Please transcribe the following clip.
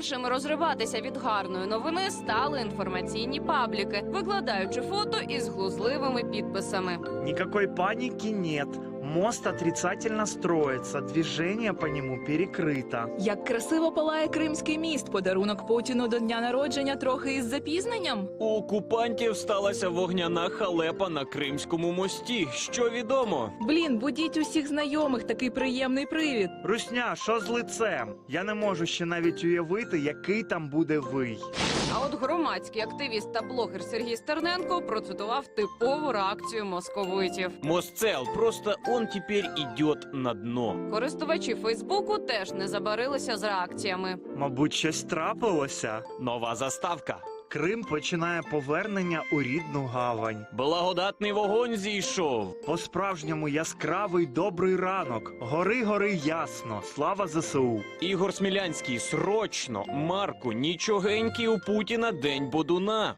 Першими розриватися від гарної новини стали інформаційні пабліки, викладаючи фото із глузливими підписами. Никакой паники нет. Мост отрицательно строится, движение по нему перекрыто. Як красиво палає Кримський міст, подарунок Путіну до дня народження трохи із запізненням. У окупантів сталася вогняна халепа на Кримському мості. Що відомо? Блін, будіть усіх знайомих, такий приємний привід. Русня, що з лицем? Я не можу ще навіть уявити, який там буде вий. А от громадський активіст та блогер Сергій Стерненко процитував типову реакцію московитів. Мосцел, просто он тепер іде на дно. Користувачі Фейсбуку теж не забарилися з реакціями. Мабуть, щось трапилося. Нова заставка. Крим починає повернення у рідну гавань. Благодатний вогонь зійшов. По-справжньому яскравий добрий ранок. Гори гори ясно. Слава ЗСУ. Ігор Смілянський, срочно, Марку, нічогенький у Путіна день Бодуна.